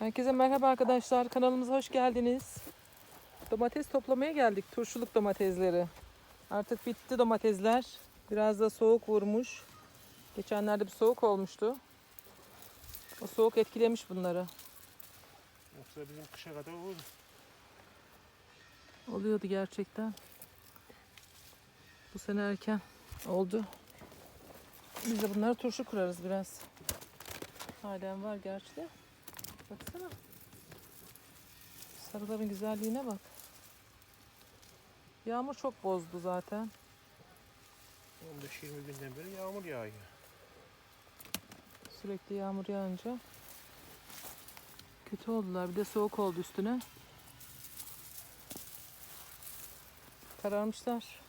Herkese merhaba arkadaşlar. Kanalımıza hoş geldiniz. Domates toplamaya geldik. Turşuluk domatesleri. Artık bitti domatesler. Biraz da soğuk vurmuş. Geçenlerde bir soğuk olmuştu. O soğuk etkilemiş bunları. Yoksa bizim kışa kadar olur. Oluyordu gerçekten. Bu sene erken oldu. Biz de bunları turşu kurarız biraz. Halen var gerçi de. Baksana. Sarıların güzelliğine bak. Yağmur çok bozdu zaten. 15-20 günden beri yağmur yağıyor. Sürekli yağmur yağınca kötü oldular. Bir de soğuk oldu üstüne. Kararmışlar.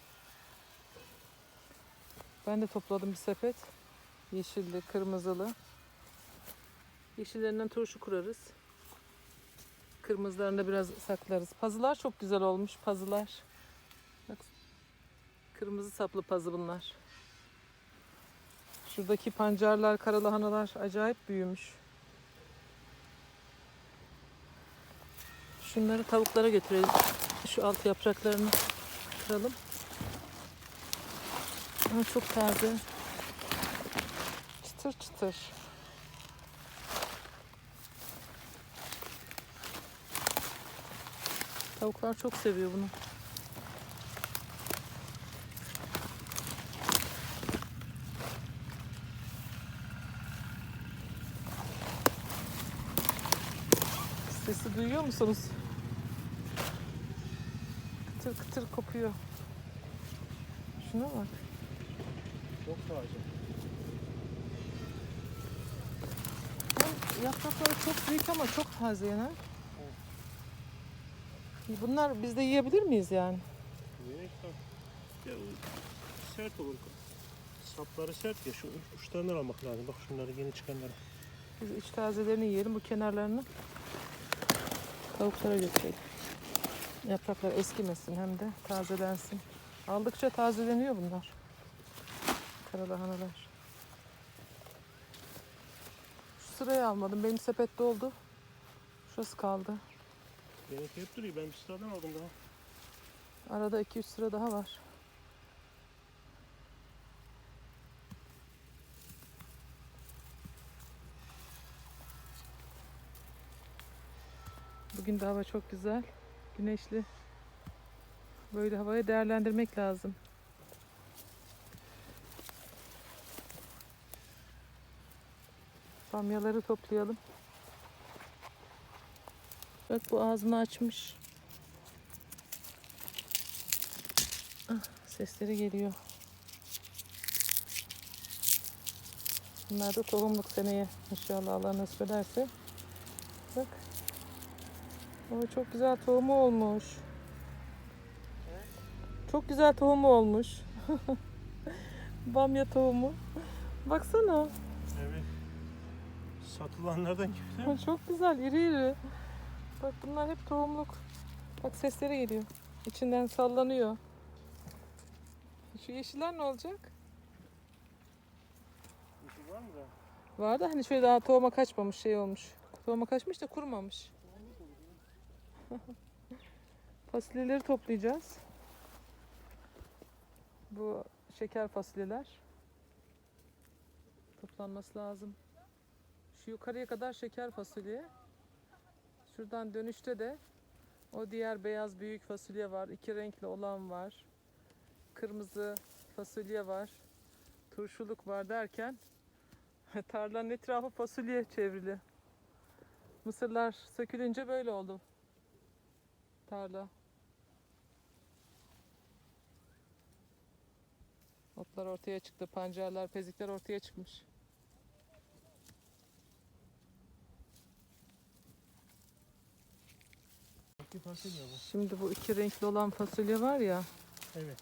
Ben de topladım bir sepet. Yeşilli, kırmızılı. Yeşillerinden turşu kurarız. Kırmızılarını da biraz saklarız. Pazılar çok güzel olmuş. Pazılar. Bak. Kırmızı saplı pazı bunlar. Şuradaki pancarlar, karalahanalar acayip büyümüş. Şunları tavuklara götürelim. Şu alt yapraklarını kıralım. Ama çok taze. Çıtır çıtır. Tavuklar çok seviyor bunu. Sesi duyuyor musunuz? Kıtır kıtır kopuyor. Şuna bak. Çok taze. Hem Yaprakları çok büyük ama çok taze yani. Bunlar biz de yiyebilir miyiz yani? Niye Ya, sert olur. Sapları sert ya. Şu uçlarından almak lazım. Bak şunları yeni çıkanları. Biz iç tazelerini yiyelim. Bu kenarlarını tavuklara götürelim. Yapraklar eskimesin hem de tazelensin. Aldıkça tazeleniyor bunlar. Karalahanalar. Şu sırayı almadım. Benim sepet doldu. Şurası kaldı. Benimki hep duruyor. Ben bir sıradan aldım daha. Arada 2-3 sıra daha var. Bugün de hava çok güzel. Güneşli. Böyle havayı değerlendirmek lazım. Bamyaları toplayalım. Bak bu ağzını açmış. Sesleri geliyor. Bunlar da tohumluk seneye inşallah Allah nasip ederse. Bak. O çok güzel tohumu olmuş. Çok güzel tohumu olmuş. Bamya tohumu. Baksana. Evet. Satılanlardan gibi mi? Çok güzel, iri iri. Bak bunlar hep tohumluk. Bak sesleri geliyor. İçinden sallanıyor. Şu yeşiller ne olacak? Şey var mı da? Var da hani şöyle daha tohuma kaçmamış şey olmuş. Tohuma kaçmış da kurumamış. Fasulyeleri toplayacağız. Bu şeker fasulyeler. Toplanması lazım. Şu yukarıya kadar şeker fasulye. Şuradan dönüşte de o diğer beyaz büyük fasulye var. iki renkli olan var. Kırmızı fasulye var. Turşuluk var derken tarlanın etrafı fasulye çevrili. Mısırlar sökülünce böyle oldu. Tarla. Otlar ortaya çıktı. Pancarlar, pezikler ortaya çıkmış. Bir fasulye bu. Şimdi bu iki renkli olan fasulye var ya. Evet.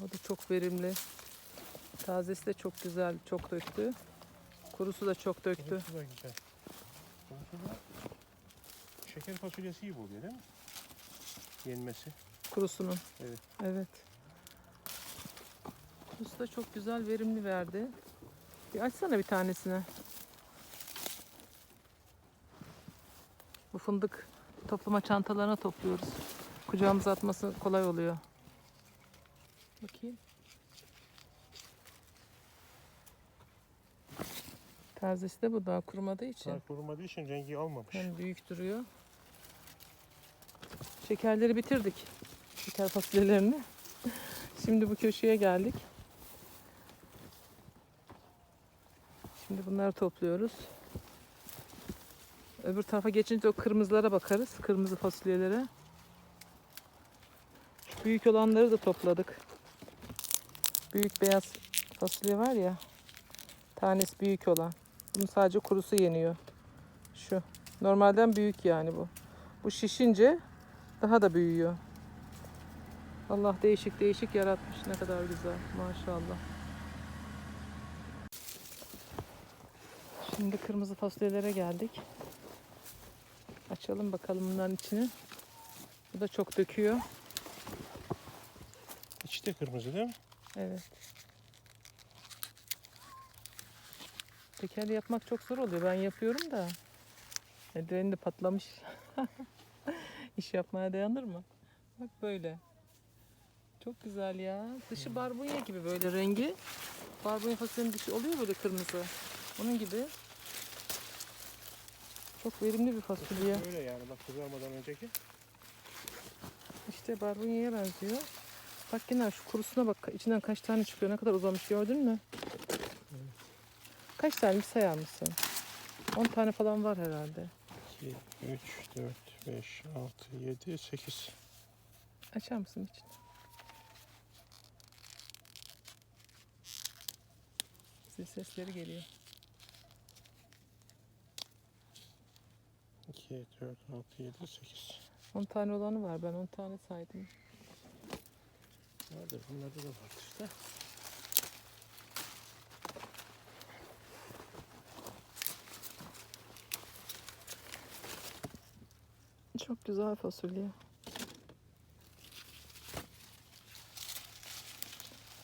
O da çok verimli. Tazesi de çok güzel, çok döktü. Kurusu da çok döktü. Hepsi de güzel. Kurusu da şeker fasulyesi gibi oluyor değil mi? Yenmesi. Kurusunun. Evet. Evet. Kurusu da çok güzel, verimli verdi. Bir açsana bir tanesini. Bu fındık toplama çantalarına topluyoruz. Kucağımıza atması kolay oluyor. Bakayım. Tazesi de bu daha kurumadığı için. Daha kurumadığı için rengi almamış. Hem büyük duruyor. Şekerleri bitirdik. Şeker fasulyelerini. Şimdi bu köşeye geldik. Şimdi bunları topluyoruz. Öbür tarafa geçince o kırmızılara bakarız. Kırmızı fasulyelere. Şu büyük olanları da topladık. Büyük beyaz fasulye var ya. Tanesi büyük olan. Bunun sadece kurusu yeniyor. Şu. Normalden büyük yani bu. Bu şişince daha da büyüyor. Allah değişik değişik yaratmış. Ne kadar güzel. Maşallah. Şimdi kırmızı fasulyelere geldik. Açalım bakalım bunların içini. Bu da çok döküyor. İçi de kırmızı değil mi? Evet. Teker yapmak çok zor oluyor. Ben yapıyorum da. Eldiveni de patlamış. İş yapmaya dayanır mı? Bak böyle. Çok güzel ya. Dışı barbunya gibi böyle rengi. Barbunya fasulyenin dışı oluyor böyle kırmızı. Onun gibi. Çok verimli bir fasulye. Öyle yani bak kızarmadan önceki. İşte barbunyaya benziyor. Bak yine şu kurusuna bak. içinden kaç tane çıkıyor. Ne kadar uzamış gördün mü? Kaç tane bir sayar mısın? 10 tane falan var herhalde. 2, 3, 4, 5, 6, 7, 8. Açar mısın için? Zil sesleri geliyor. 2, 4, 6, 7, 8. 10 tane olanı var. Ben 10 tane saydım. Vardır bunlarda da vardır işte. Çok güzel fasulye.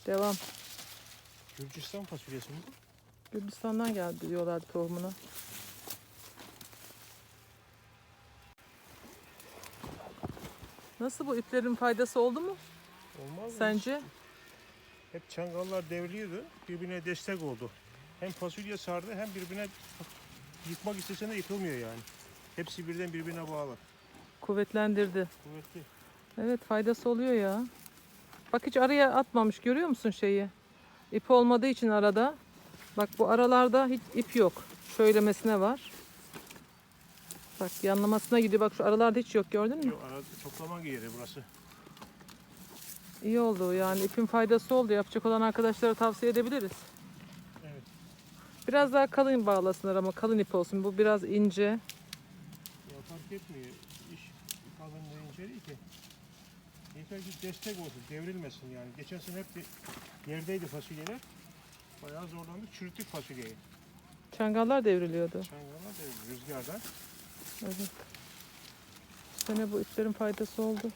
Devam. Gürcistan fasulyesi mi bu? Gürcistan'dan geldi diyorlardı tohumuna. Nasıl bu iplerin faydası oldu mu Olmaz mı? sence? Hep çangallar devriliyordu. Birbirine destek oldu. Hem fasulye sardı hem birbirine yıkmak istesen de yıkılmıyor yani. Hepsi birden birbirine bağlı. Kuvvetlendirdi. Kuvvetli. Evet faydası oluyor ya. Bak hiç araya atmamış görüyor musun şeyi? İp olmadığı için arada. Bak bu aralarda hiç ip yok. Şöylemesine var. Bak yanlamasına gidiyor. Bak şu aralarda hiç yok gördün mü? Yok, arada toplama yeri burası. İyi oldu yani ipin faydası oldu. Yapacak olan arkadaşlara tavsiye edebiliriz. Evet. Biraz daha kalın bağlasınlar ama kalın ip olsun. Bu biraz ince. Ya fark etmiyor. İş kalınlığı inceliği ki. Yeter ki destek olsun, devrilmesin yani. Geçen sene hep bir yerdeydi fasulyeler. Bayağı zorlandık, çürüttük fasulyeyi. Çangallar devriliyordu. Çangallar devrildi rüzgardan. Evet. Bu sene bu iplerin faydası oldu.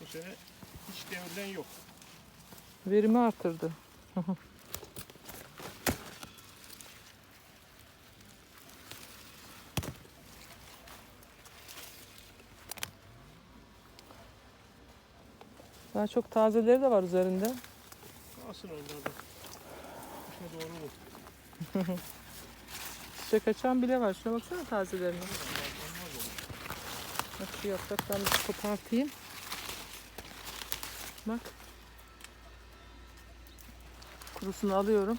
Bu sene hiç devrilen yok. Verimi artırdı. Daha çok tazeleri de var üzerinde. Kalsın onlar da. İşe doğru mu? Çiçek açan bile var. Şuna baksana tazelerine. Bak şu yapraktan bir kopartayım. Bak. Kurusunu alıyorum.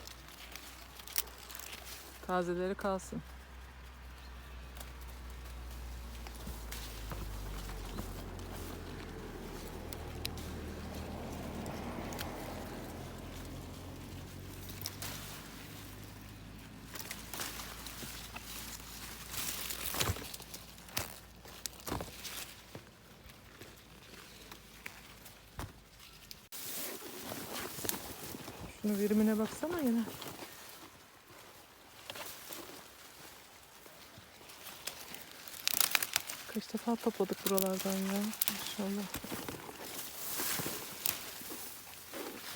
Tazeleri kalsın. Şunu verimine baksana yine. Kaç defa topladık buralardan ya. Maşallah.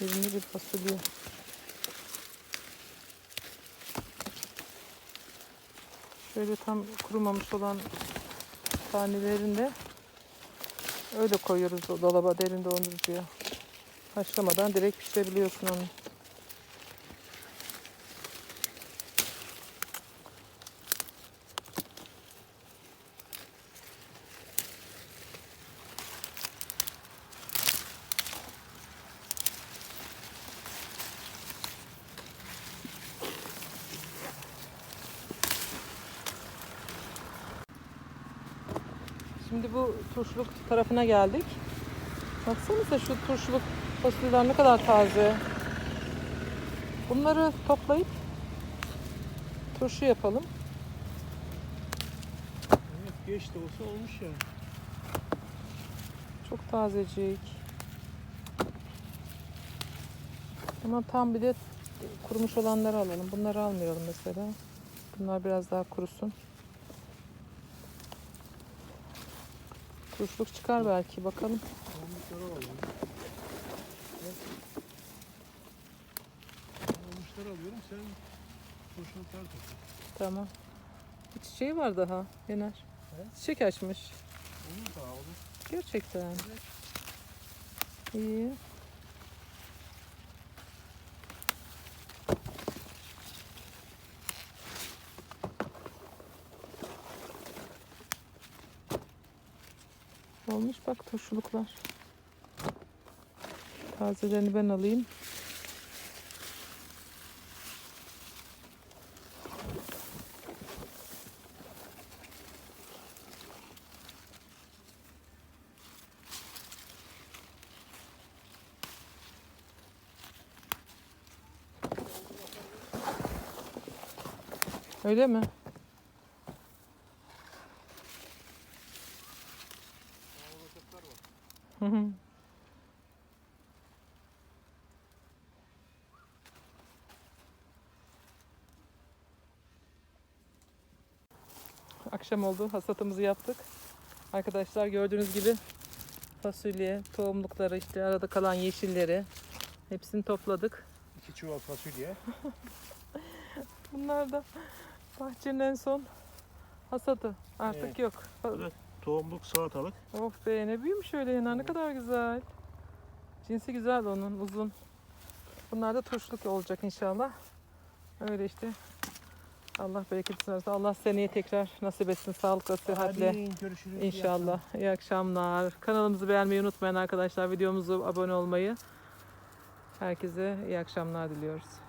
Verimli bir fasulye. Şöyle tam kurumamış olan tanelerini de öyle koyuyoruz o dolaba derin dondurucuya. Haşlamadan direkt pişirebiliyorsun onu. Şimdi bu turşuluk tarafına geldik. Baksanıza şu turşuluk fasulyeler ne kadar taze. Bunları toplayıp turşu yapalım. Evet geç de olsa olmuş ya. Çok tazecik. Ama tam bir de kurumuş olanları alalım. Bunları almayalım mesela. Bunlar biraz daha kurusun. Turşuluk çıkar belki bakalım. Olmuşları alıyorum sen topla. Tamam. Bir çiçeği var daha Yener. Çiçek açmış. Olur daha olur. Gerçekten. İyi. Olmuş bak turşuluklar. Tazelerini ben alayım. Öyle mi? Akşam oldu. Hasatımızı yaptık. Arkadaşlar gördüğünüz gibi fasulye, tohumlukları işte arada kalan yeşilleri hepsini topladık. İki çuval fasulye. Bunlar da bahçenin en son hasadı. Artık Evet. yok. Da tohumluk salatalık. Of be ne büyümüş öyle yanar ne kadar güzel. Cinsi güzel onun uzun. Bunlar da turşuluk olacak inşallah. Öyle işte. Allah bereketini versin. Allah seneye tekrar nasip etsin sağlıkla, sıhhatle. Görüşürüz. İyi İnşallah. İyi akşamlar. Kanalımızı beğenmeyi unutmayın arkadaşlar. Videomuzu abone olmayı. Herkese iyi akşamlar diliyoruz.